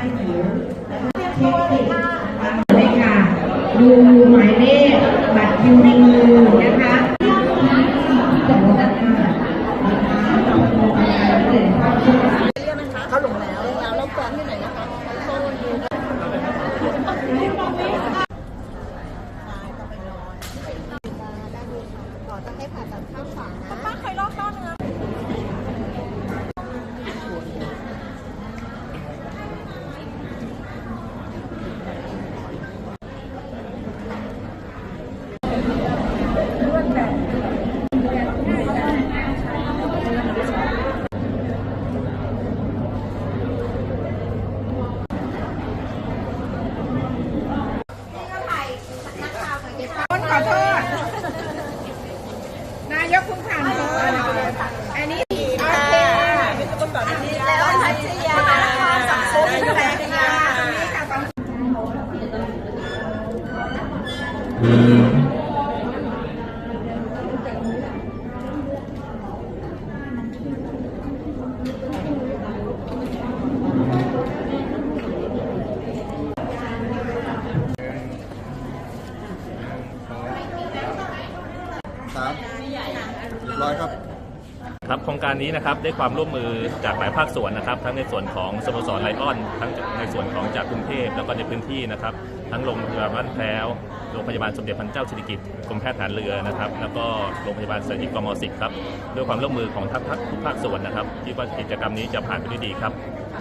ส้หิวเช็คสิทธิ์เลยค่ะ ดูหมายเลขบัตรคิวในมือนะคะสองนะคะต่อโครงการเสร็จเข้าสู่เขาลงแล้วแล้วเราฟ้องที่ไหนนะคะโซนอยู่ต่อจะให้ผ่าตัดข้างขวานะป้าเคยลอกข้างนึง คนขอโทษ นา ยกคุณผ่านโทษอันนี้โอเคอันนี้แล้วพัทยาสังคมแรงงานนี่ค่ะฟั งสามร้อยครับครับโครงการนี้นะครับได้ความร่วมมือจากหลายภาคส่วนนะครับ ทั้งในส่วนของสโมสรไลออน ทั้งในส่วนของจากกรุงเทพแล้วก็ในพื้นที่นะครับ ทั้งโรงพยาบาลบ้านแพ้วโรงพยาบาลสมเด็จพระเจ้าสิริกิติ์กรมแพทย์ทหารเรือนะครับ แล้วก็โรงพยาบาลเสริมกมสิบครับด้วยความร่วมมือของทั้งภาคทุกภาคส่วนนะครับคิดว่ากิจกรรมนี้จะผ่านไปด้วยดีครับ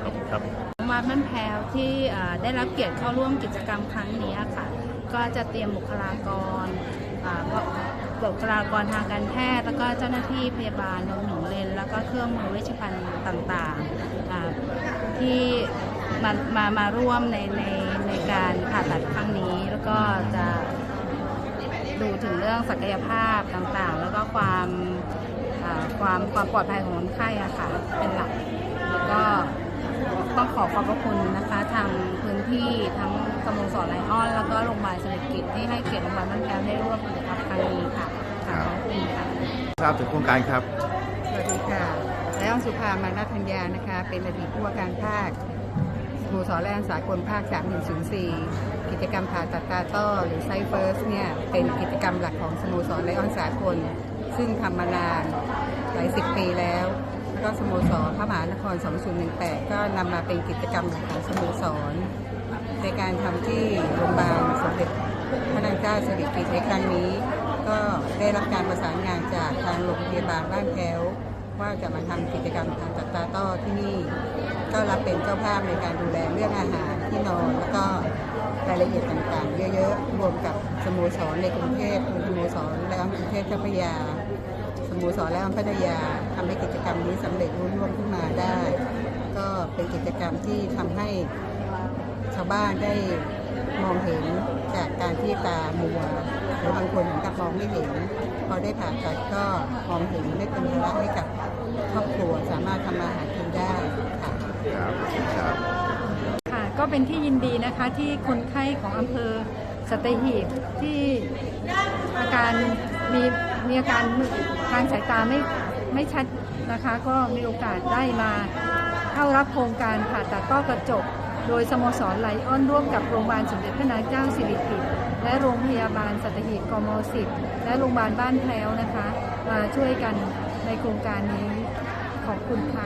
ขอบคุณครับโรงพยาบาลบ้านแพรวที่เอ่อได้รับเกียรติเข้าร่วมกิจกรรมครั้งนี้ค่ะ ก็จะเตรียมบุคลากรอ่า บุคลากรทางการแพทย์ แล้วก็เจ้าหน้าที่พยาบาลรวมถึงเลนแล้วก็เครื่องมือเวชภัณฑ์ต่างๆที่มามามาร่วมในในในการผ่าตัดครั้งนี้ แล้วก็จะดูถึงเรื่องศักยภาพต่างๆ แล้วก็ความความความปลอดภัยของคนไข้อะค่ะเป็นหลัก แล้วก็ต้องขอขอบพระคุณนะคะ ทางพื้นที่ทั้งสโมสรไลออน แล้วก็โรงพยาบาลเศรษฐกิจที่ให้เกียรติโรงพยาบาลบ้านแพ้วได้ร่วมกิจกรรมครั้งนี้ค่ะ ทราบถึงโครงการครับ สวัสดีค่ะแล้วสุภามานาธัญญานะคะ เป็นอดีตผู้ว่าการภาคสโมสรแรงสากลภาค 3104 กิจกรรมผ่าตัดตาต้อหรือไซเฟิร์สเนี่ย เป็นกิจกรรมหลักของสโมสรไลออนสากล ซึ่งทำมานานหลายสิบปีแล้ว แล้วก็สโมสรพระมหานคร 2018 ก็นำมาเป็นกิจกรรมหลักของสโมสร ในการทำที่โรงพยาบาลสมเด็จพระนางเจ้าสิริกิติ์ในครั้งนี้ ได้รับการประสานงานจากทางโรงพยาบาลบ้านแพ้วว่าจะมาทำกิจกรรมทางจัดตาต้อที่นี่ ก็รับเป็นเจ้าภาพในการดูแลเรื่องอาหารที่นอน แล้วก็รายละเอียดต่างๆ เยอะๆ รวมกับสโมสรในกรุงเทพสโมสรและกรุงเทพเจ้าพระยา สโมสรและพัทยาทำให้กิจกรรมนี้สำเร็จรุ่ร่วงขึ้นมาได้ ก็เป็นกิจกรรมที่ทำให้าวบ้านได้มองเห็นจากการที่ตามัวหรือบางคนถึงกับมองไม่เห็น พอได้ผ่าตัดก็มองเห็นไม่เป็นภาระให้กับครอบครัวสามารถทำมาหากินได้ค่ะครับครับค่ะก็เป็นที่ยินดีนะคะที่คนไข้ของอำเภอสัตหีบที่อาการมีมีอาการทางสายตาไม่ไม่ชัดนะคะ ก็มีโอกาสได้มาเข้ารับโครงการผ่าตัดต้อกระจก โดยสโมสรไลออนร่วมกับโรงพยาบาลสมเด็จพระนางเจ้าสิริกิติ์และโรงพยาบาลสัตหีบกมสิบและโรงพยาบาลบ้านแพลวนะคะ มาช่วยกันในโครงการนี้ขอบคุณค่ะ